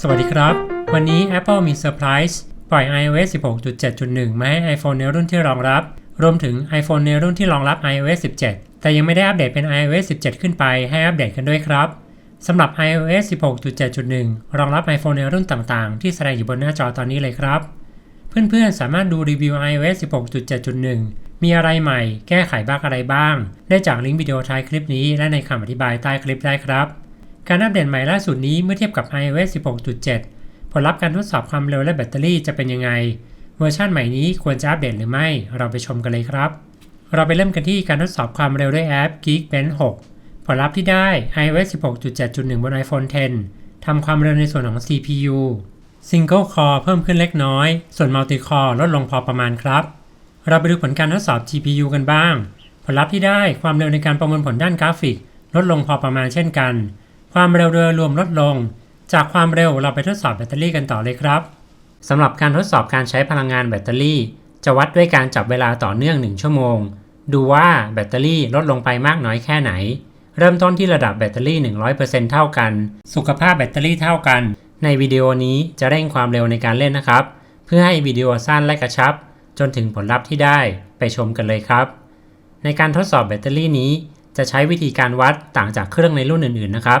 สวัสดีครับ วันนี้ Apple มีเซอร์ไพรส์ปล่อย iOS 16.7.1 มาให้ iPhone ในรุ่นที่รองรับ รวมถึง iPhone ในรุ่นที่รองรับ iOS 17 แต่ยังไม่ได้อัปเดตเป็น iOS 17 ขึ้นไปให้อัปเดตกันด้วยครับสำหรับ iOS 16.7.1 รองรับ iPhone ในรุ่นต่างๆ ที่แสดงอยู่บนหน้าจอตอนนี้เลยครับ เพื่อนๆ สามารถดูรีวิว iOS 16.7.1 มีอะไรใหม่ แก้ไขบ้างอะไรบ้าง ได้จากลิงก์วิดีโอท้ายคลิปนี้และในคำอธิบายใต้คลิปได้ครับ การอัปเดตใหม่ล่าสุดนี้เมื่อเทียบกับ iOS 16.7 ผลลัพธ์การทดสอบความเร็วและแบตเตอรี่จะเป็นยังไง เวอร์ชันใหม่นี้ควรจะอัปเดตหรือไม่ เราไปชมกันเลยครับ เราไปเริ่มกันที่การทดสอบความเร็วด้วยแอป Geekbench 6 ผลลัพธ์ที่ได้ iOS 16.7.1 บน iPhone 10ทำความเร็วในส่วนของ CPU Single Core เพิ่มขึ้นเล็กน้อย ส่วน Multi Core ลดลงพอประมาณครับ เราไปดูผลการทดสอบ GPU กันบ้าง ผลลัพธ์ที่ได้ความเร็วในการประมวลผลด้านกราฟิก ลดลงพอประมาณเช่นกัน ความเร็วโดยรวมลดลง จากความเร็วเราไปทดสอบแบตเตอรี่กันต่อเลยครับสำหรับการทดสอบการใช้พลังงานแบตเตอรี่ จะวัดด้วยการจับเวลาต่อเนื่อง 1 ชั่วโมง ดูว่าแบตเตอรี่ลดลงไปมากน้อยแค่ไหน เริ่มต้นที่ระดับแบตเตอรี่ 100%เท่ากัน สุขภาพแบตเตอรี่เท่ากัน ในวิดีโอนี้จะเร่งความเร็วในการเล่นนะครับ เพื่อให้วิดีโอสั้นและกระชับ จนถึงผลลัพธ์ที่ได้ไปชมกันเลยครับ ในการทดสอบแบตเตอรี่นี้จะใช้วิธีการวัดต่างจากเครื่องในรุ่นอื่นๆนะครับ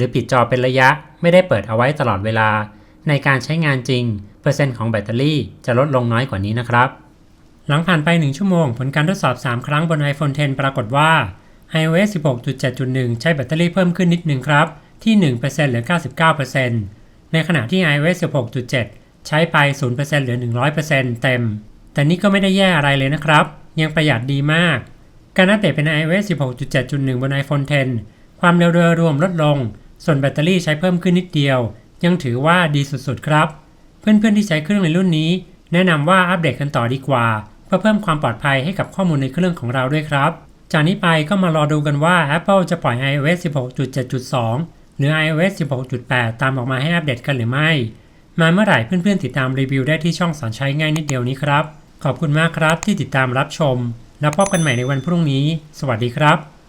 รือปิดจอเป็นระยะไม่ได้เปิดเอาไว้ตลอดเวลา ในการใช้งานจริง เปอร์เซ็นต์ของแบตเตอรี่จะลดลงน้อยกว่านี้นะครับ หลังผ่านไป 1 ชั่วโมง ผลการทดสอบ 3 ครั้งบน iPhone 10 ปรากฏว่า iOS 16.7.1 ใช้แบตเตอรี่เพิ่มขึ้นนิดนึงครับ ที่ 1%เหลือ 99%ในขณะที่ iOS 16.7 ใช้ไป 0%เหลือ 100%เต็ม แต่นี่ก็ไม่ได้แย่อะไรเลยนะครับ ยังประหยัดดีมาก การอัปเดตเป็น iOS 16.7.1 บน iPhone 10 ความเร็วโดยรวมลดลง ส่วนแบตเตอรี่ใช้เพิ่มขึ้นนิดเดียว ยังถือว่าดีสุดๆครับ เพื่อนๆที่ใช้เครื่องในรุ่นนี้ แนะนำว่าอัปเดตกันต่อดีกว่า เพื่อเพิ่มความปลอดภัยให้กับข้อมูลในเครื่องของเราด้วยครับ จากนี้ไปก็มารอดูกันว่า Apple จะปล่อย iOS 16.7.2 หรือ iOS 16.8 ตามออกมาให้อัปเดตกันหรือไม่ มาเมื่อไหร่เพื่อนๆติดตามรีวิวได้ที่ช่องสอนใช้ง่ายนิดเดียวนี้ครับ ขอบคุณมากครับที่ติดตามรับชม แล้วพบกันใหม่ในวันพรุ่งนี้ สวัสดีครับ